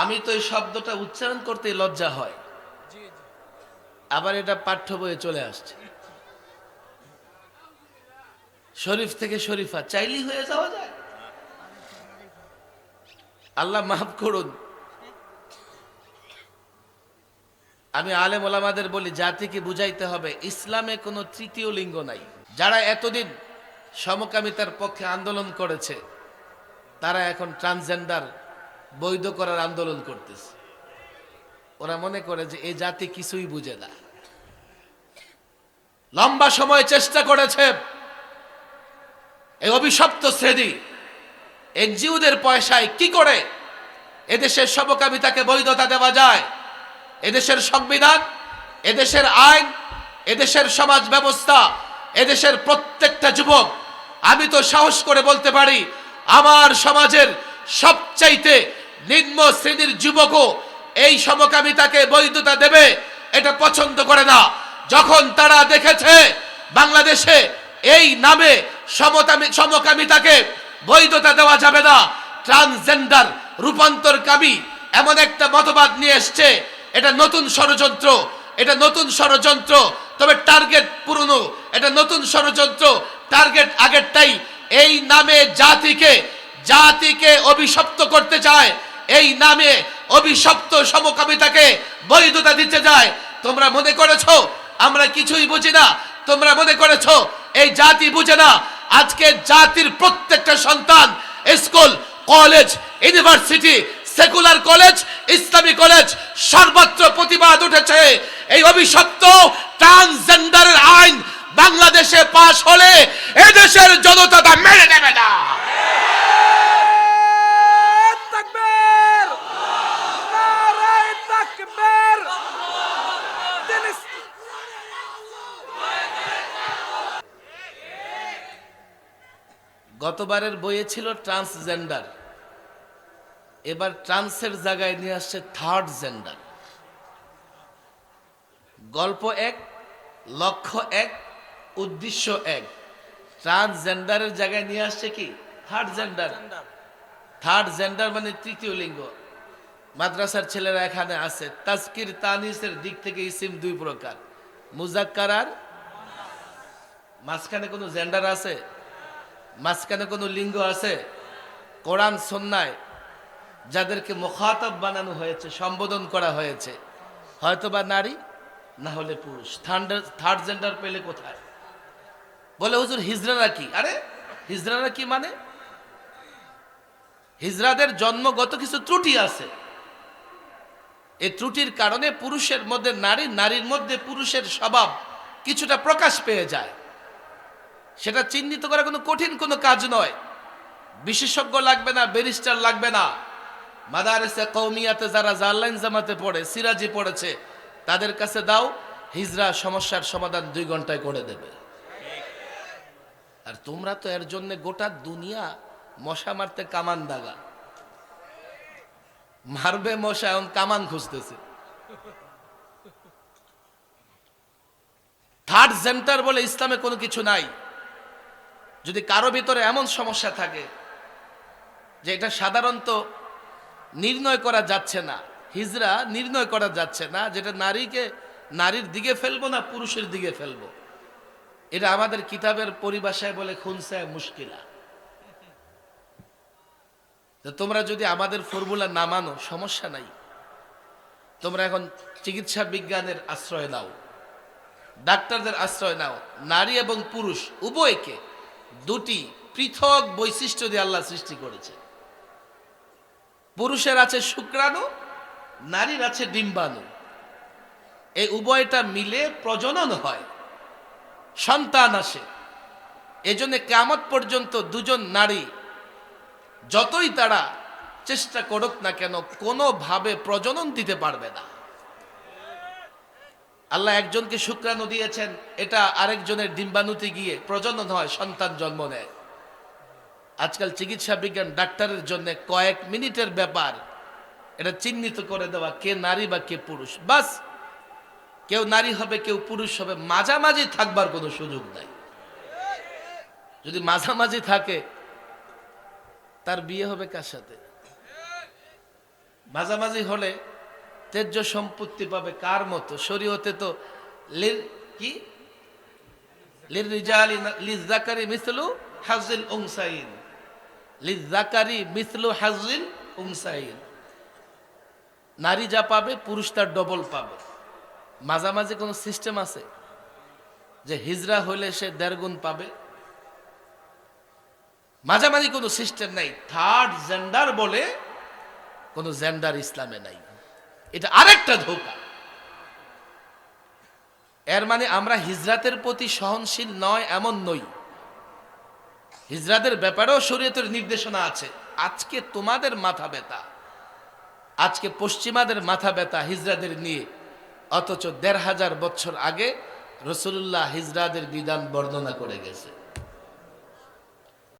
আমি তো এই শব্দটা উচ্চারণ করতে লজ্জা হয়। আবার এটা পাঠ্য বইয়ে চলে আসছে। শরীফ থেকে শরীফা চাইলেই হয়ে যাওয়া যায়। আল্লাহ মাফ করুন। আমি আলেম ওলামাদের বলি জাতিকে বুঝাইতে হবে ইসলামে কোনো তৃতীয় লিঙ্গ নাই। যারা এতদিন সমকামিতার পক্ষে আন্দোলন করেছে তারা এখন ট্রান্সজেন্ডার। বৈধ করার আন্দোলন করতেছে। ওরা মনে করে যে এই জাতি কিছুই বুঝে না। লম্বা সময় চেষ্টা করেছে এই অভিশপ্ত শ্রেণি এনজিওদের পয়সায় কি করে এদেশের সমকামিতাকে বৈধতা দেওয়া যায়? এদেশের সংবিধান, এদেশের আইন, এদেশের সমাজ ব্যবস্থা, এদেশের প্রত্যেকটা যুবক, আমি তো সাহস করে বলতে পারি, আমার সমাজের সবচাইতে নিম্ন শ্রেণির যুবকও এই সমকামিতাকে বৈধতা দেবে, এটা পছন্দ করে না। যখন তারা দেখেছে বাংলাদেশে এই নামে সমকামিতাকে বৈধতা দেওয়া যাবে না, ট্রান্সজেন্ডার রূপান্তরকামী এমন একটা মতবাদ নিয়ে এসছে, এটা নতুন ষড়যন্ত্র, এটা নতুন ষড়যন্ত্র, তবে টার্গেট পুরনো, এটা নতুন ষড়যন্ত্র, টার্গেট আগেরটাই। এই নামে জাতিকে জাতিকে অভিশপ্ত করতে চায় এই নামে অভিশপ্ত সমকামিতাকে বৈধতা দিতে যায়। তোমরা মনে করেছ? আমরা কিছুই বুঝি না। তোমরা মনে করেছ? এই জাতি বুঝে না। আজকে জাতির প্রত্যেকটা সন্তান school, college, university, secular college, ইসলামী কলেজ সর্বত্র প্রতিবাদ উঠেছে। এই অভিশপ্ত ট্রান্সজেন্ডারের আইন বাংলাদেশে পাশ হলে এদেশের জনতা তা মেনে নেবে না। গতবারের বইয়ে ছিল ট্রান্সজেন্ডার। এবার ট্রান্সের জায়গায় নিয়ে আসছে থার্ড জেন্ডার। গল্প এক লক্ষ্য এক উদ্দেশ্য এক। ট্রান্সজেন্ডারের জায়গায় নিয়ে আসছে কি? Third gender. থার্ড জেন্ডার মানে তৃতীয় লিঙ্গ। মাদ্রাসার ছেলেরা এখানে আছে। তাজকির তানিসের দিক থেকে ইসিম দুই প্রকার। মুজাক্কার আর মাঝখানে কোনো জেন্ডার আছে? মাঝখানে কোনো লিঙ্গ আছে? কোরআন সন্ন্যায় যাদেরকে মুখাতব বানানো হয়েছে, সম্বোধন করা হয়েছে। হয়তোবা নারী, না হলে পুরুষ। থার্ড জেন্ডার পেলে কোথায়? বলে, হুজুর, হিজরারা কি? আরে, হিজরারা কি মানে? হিজরাদের জন্মগত কিছু ত্রুটি আছে। এই ত্রুটির কারণে পুরুষের মধ্যে নারী, নারীর মধ্যে পুরুষের স্বভাব কিছুটা প্রকাশ পেয়ে যায়। সেটা চিহ্নিত করা কোনো কঠিন কোনো কাজ নয়। বিশেষজ্ঞ লাগবে না, ব্যারিস্টার লাগবে না। মাদারেসে কৌমিয়াতে যারা জাল্লাইন জামাতে পড়ে, সিরাজি পড়েছে, তাদের কাছে দাও, হিজরা সমস্যার সমাধান দুই ঘন্টায় করে দেবে। আর তোমরা তো এর জন্য গোটা দুনিয়া মশা মারতে কামান দাগা। মারবে মশা, এখন কামান খুঁজতেছে। থার্ড সেন্টার বলে ইসলামে কোনো কিছু নাই। যদি কারও ভিতরে এমন সমস্যা থাকে যে এটা সাধারণত নির্ণয় করা যাচ্ছে না, হিজরা নির্ণয় করা যাচ্ছে না, যেটা নারীকে, নারীর দিকে ফেলব না, পুরুষের দিকে ফেলব। এটা আমাদের কিতাবের পরিভাষায় বলে খুনসায় মুশকিলা। তোমরা যদি আমাদের ফর্মুলা না মানো, সমস্যা নাই। তোমরা এখন চিকিৎসা বিজ্ঞানের আশ্রয় নাও। ডাক্তারদের আশ্রয় নাও। নারী এবং পুরুষ, উভয়কে দুটি পৃথক বৈশিষ্ট্য দিয়ে আল্লাহ সৃষ্টি করেছে পুরুষের আছে শুক্রাণু, নারীর আছে ডিম্বাণু। এই উভয়টা মিলে প্রজনন হয়, সন্তান আসে। এজন্য কেমত পর্যন্ত দুজন নারী যতই তারা চেষ্টা করুক না কেন, কোনোভাবে প্রজনন দিতে পারবে না। আল্লাহ একজনকে শুক্রাণু দিয়েছেন, এটা আরেকজনের ডিম্বাণুতে গিয়ে প্রজনন হয়, সন্তান জন্ম নেয়। আজকাল চিকিৎসা বিজ্ঞান ডাক্তারের জন্য কয়েক মিনিটের ব্যাপার। এটা চিহ্নিত করে দেওয়া, কে নারী বা কে পুরুষ। বাস, কেউ নারী হবে, কেউ পুরুষ হবে, মাঝামাঝি থাকবার কোনো সুযোগ নাই। যদি মাঝামাঝি থাকে, তার বিয়ে হবে কার সাথে? মাঝামাঝি হলে তেজ্য সম্পত্তি পাবে কার মতো? শরীয়তে তো লির কি? নারী যা পাবে, পুরুষ তার ডবল পাবে। মাঝামাঝি কোনো সিস্টেম আছে? যে হিজরা হলে সে দেড় গুণ পাবে? মাঝামাঝি কোনো সিস্টেম নাই। থার্ড জেন্ডার বলে কোনো জেন্ডার ইসলামে নাই। এটা আরেকটা ধোকা। এর মানে আমরা হিজরাতের প্রতি সহনশীল নয়, এমন নই। হিজরাতের ব্যাপারেও শরীয়তের নির্দেশনা আছে। আজকে তোমাদের মাথা ব্যথা, আজকে পশ্চিমাদের মাথা ব্যথা হিজরাদের নিয়ে। অথচ দেড় হাজার বছর আগে রসুল্লাহ হিজরাদের বিধান বর্ণনা করে গেছে।